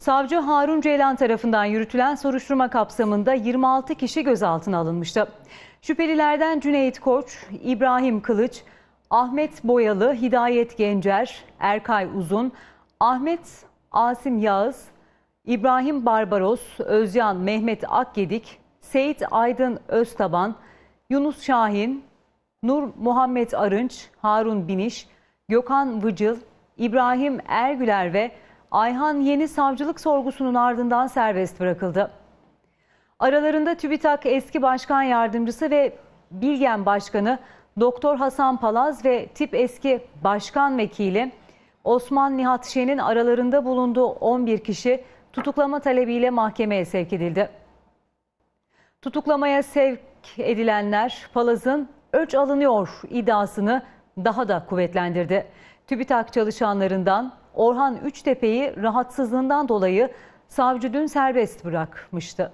Savcı Harun Ceylan tarafından yürütülen soruşturma kapsamında 26 kişi gözaltına alınmıştı. Şüphelilerden Cüneyt Koç, İbrahim Kılıç, Ahmet Boyalı, Hidayet Gencer, Erkay Uzun, Ahmet Asim Yağız, İbrahim Barbaros, Özcan Mehmet Akgedik, Seyit Aydın Öztaban, Yunus Şahin, Nur Muhammed Arınç, Harun Biniş, Gökhan Vıcıl, İbrahim Ergüler ve Ayhan Yeni savcılık sorgusunun ardından serbest bırakıldı. Aralarında TÜBİTAK eski başkan yardımcısı ve Bilgen Başkanı Doktor Hasan Palaz ve tip eski başkan vekili Osman Nihat Şen'in aralarında bulunduğu 11 kişi tutuklama talebiyle mahkemeye sevk edildi. Tutuklamaya sevk edilenler Palaz'ın ölç alınıyor iddiasını daha da kuvvetlendirdi. TÜBİTAK çalışanlarından Orhan Üçtepe'yi rahatsızlığından dolayı savcı dün serbest bırakmıştı.